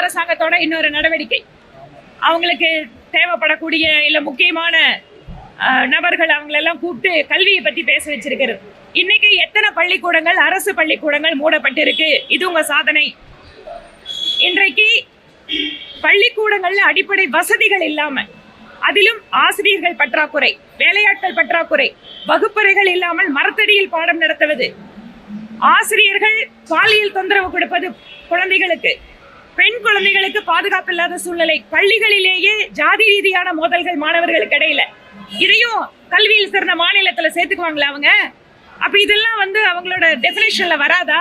அரசாங்கத்தோட இன்னொரு நடவடிக்கை. அவங்களுக்கு தேவைப்படக்கூடிய இல்லை முக்கியமான நபர்கள் அவங்களெல்லாம் கூப்பிட்டு கல்வியை பற்றி பேச வச்சிருக்கிறது. இன்னைக்கு எத்தனை பள்ளிக்கூடங்கள் அரசு பள்ளிக்கூடங்கள் மூடப்பட்டிருக்கு? இது உங்க சாதனை. இன்றைக்கு பள்ளிக்கூடங்கள்ல அடிப்படை வசதிகள் இல்லாம அதிலும் ஆசிரியர்கள் பற்றாக்குறை வேலையாட்கள் பற்றாக்குறை வகுப்பறைகள் இல்லாமல் மரத்தடியில் பாடம் நடத்துவது ஆசிரியர்கள் பாலியல் தொந்தரவு கொடுப்பது குழந்தைகளுக்கு. பெண் குழந்தைகளுக்கு பாதுகாப்பு இல்லாத சூழ்நிலை. பள்ளிகளிலேயே ஜாதி ரீதியான மோதல்கள் மாணவர்களுக்கு இடையில. இதையும் கல்வியில் சிறந்த மாநிலத்துல சேர்த்துக்குவாங்களா அவங்க? அப்ப இதெல்லாம் வந்து அவங்களோட டெபினேஷன்ல வராதா?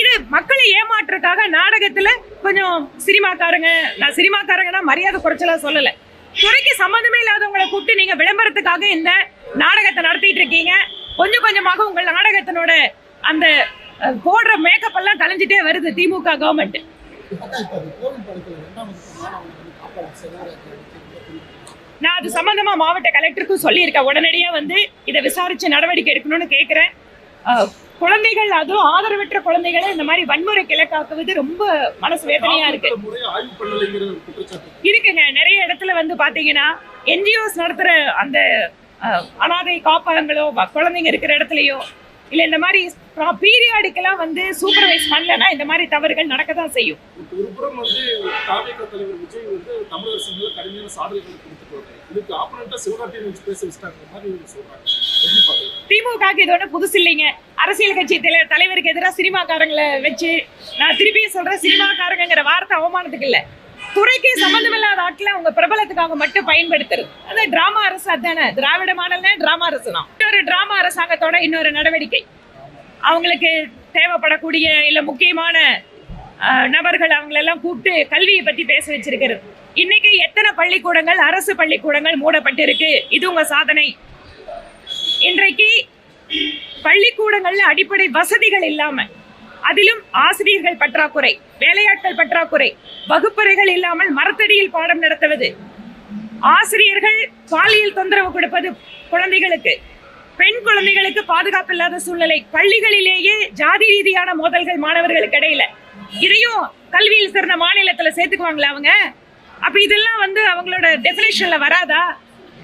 இது மக்களை ஏமாற்றுறதுக்காக நாடகத்துல கொஞ்சம் சினிமாக்காரங்க நான் சினிமாக்காரங்கன்னா மரியாதை குறைச்சலா சொல்லல. துறைக்கு சம்மந்தமே இல்லாதவங்களை கூப்பிட்டு நீங்க விளம்பரத்துக்காக இந்த நாடகத்தை நடத்திட்டு இருக்கீங்க. கொஞ்சம் கொஞ்சமாக உங்கள் நாடகத்தினோட அந்த போடுற மேக்கப் எல்லாம் கலைஞ்சிட்டே வருது திமுக கவர்மெண்ட் அக்கா இப்போ அது கோவில் படத்தில் ரெண்டாம் வகுப்பு மாணவனை வந்து காப்பாடு செல்லாரு நான் அது சம்பந்தமா மாவட்ட கலெக்டருக்கும் சொல்லியிருக்கேன். உடனடியா வந்து இதை விசாரிச்சு நடவடிக்கை எடுக்கணும்னு கேட்கிறேன் குழந்தைகள் அதுவும் ஆதரவற்ற குழந்தைகளை இந்த மாதிரி வன்முறை கிழக்காக்குவது ரொம்ப மனசு வேதனையா இருக்கு. இருக்குங்க. நிறைய இடத்துல வந்து பாத்தீங்கன்னா என்ஜிஓஸ் நடத்துற அந்த அனாதை காப்பகங்களோ குழந்தைங்க இருக்கிற இடத்துலயோ இல்ல இந்த மாதிரி பீரியாடிக்கெல்லாம் வந்து சூப்பர்வைஸ் பண்ணலன்னா இந்த மாதிரி தவறுகள் நடக்க தான் செய்யும். ஒரு புறம் வந்து தாவேக தலைவர் விஜய் வந்து தமிழரசு மேல கடுமையான சாடல்களை வர்றாரு. இதுக்கு ஆப்பனண்டா சிவகார்த்தியை வச்சு பேச வச்சுட்டாங்க மாதிரி சொல்றாங்க. எப்படி பாக்குறீங்க திமுகக்கு இது ஒன்றும் புதுசு இல்லைங்க. அரசியல் கட்சி தலை தலைவருக்கு எதிராக சினிமாக்காரங்களை வச்சு நான் திருப்பியும் சொல்றேன் சினிமாக்காரங்கிற வார்த்தை அவமானத்துக்கு இல்ல. துறைக்கு சம்பந்தமில்லாத ஆட்களை அவங்க பிரபலத்துக்காக மட்டும் பயன்படுத்துறது. அது டிராமா அரசு அதானே? திராவிட மாடல்னா டிராமா அரசு தான் இன்னொரு டிராமா அரசாங்கத்தோட இன்னொரு நடவடிக்கை. அவங்களுக்கு தேவைப்படக்கூடிய இல்ல முக்கியமான அஹ், நபர்கள் அவங்களெல்லாம் கூப்பிட்டு கல்வியை பத்தி பேச வச்சிருக்கிறது. இன்னைக்கு எத்தனை பள்ளிக்கூடங்கள் அரசு பள்ளிக்கூடங்கள் மூடப்பட்டிருக்கு? இது உங்க சாதனை. இன்றைக்கு பள்ளிக்கூடங்கள்ல அடிப்படை வசதிகள் இல்லாம அதிலும் ஆசிரியர்கள் பற்றாக்குறை வேலையாட்கள் பற்றாக்குறை வகுப்பறைகள் இல்லாமல் மரத்தடியில் பாடம் நடத்துவது ஆசிரியர்கள் பாலியல் தொந்தரவு கொடுப்பது குழந்தைகளுக்கு. பெண் குழந்தைகளுக்கு பாதுகாப்பு இல்லாத சூழ்நிலை. பள்ளிகளிலேயே ஜாதி ரீதியான மோதல்கள் மாணவர்களுக்கு இடையில. இதையும் கல்வியில் சிறந்த மாநிலத்துல சேர்த்துக்குவாங்களா அவங்க? அப்ப இதெல்லாம் வந்து அவங்களோட டெபினேஷன்ல வராதா?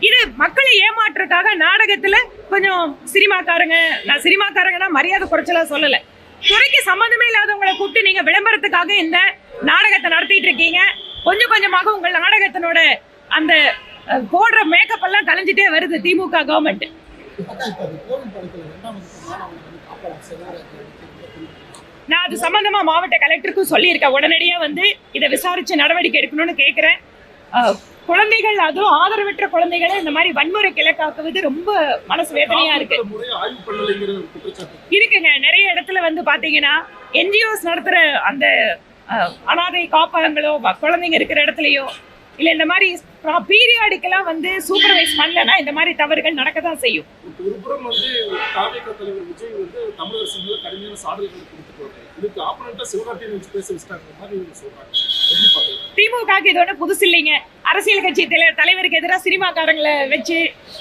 இது மக்களை ஏமாற்றுறதுக்காக நாடகத்துல கொஞ்சம் சினிமாக்காரங்க நான் சினிமாக்காரங்கன்னா மரியாதை குறைச்சலா சொல்லல. துறைக்கு சம்மந்தமே இல்லாதவங்களை கூப்பிட்டு நீங்க விளம்பரத்துக்காக இந்த நாடகத்தை நடத்திட்டு இருக்கீங்க. கொஞ்சம் கொஞ்சமாக உங்கள் நாடகத்தினோட அந்த போடுற மேக்கப் எல்லாம் கலைஞ்சிட்டே வருது திமுக கவர்மெண்ட் நான் அது சம்பந்தமா மாவட்ட கலெக்டருக்கும் சொல்லியிருக்கேன். உடனடியா வந்து இதை விசாரிச்சு நடவடிக்கை எடுக்கணும்னு கேட்கிறேன் குழந்தைகள் அதுவும் ஆதரவற்ற குழந்தைகளை இந்த மாதிரி வன்முறை கிழக்காக்குவது ரொம்ப மனசு வேதனையா இருக்கு. இருக்குங்க. நிறைய இடத்துல வந்து பாத்தீங்கன்னா என்ஜிஓஸ் நடத்துற அந்த அனாதை காப்பகங்களோ குழந்தைங்க இருக்கிற இடத்துலயோ இல்ல இந்த மாதிரி பீரியாடிக்கெல்லாம் வந்து சூப்பர்வைஸ் பண்ணலன்னா இந்த மாதிரி தவறுகள் நடக்க தான் செய்யும் ஒரு புறம் வந்து தாவேக தலைவர் விஜய் வந்து தமிழரசு மேல கடுமையான சாடல்களை வர்றாரு இதுக்கு ஆப்பனண்டா சிவகார்த்தியை வச்சு பேச வச்சுட்டாங்க. மாதிரி சொல்றாங்க. திமுகக்கு இது ஒன்றும் புதுசு இல்லைங்க. அரசியல் கட்சி தலை தலைவருக்கு எதிராக சினிமாக்காரங்களை வச்சு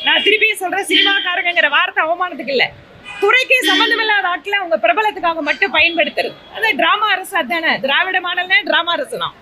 நான் திருப்பியும் சொல்றேன் சினிமாக்காரங்கிற வார்த்தை அவமானத்துக்கு இல்ல. துறைக்கு சம்பந்தமில்லாத ஆட்களை அவங்க பிரபலத்துக்காக மட்டும் பயன்படுத்துறது. அது டிராமா அரசு அதானே? திராவிட மாடல்னா டிராமா அரசு தான்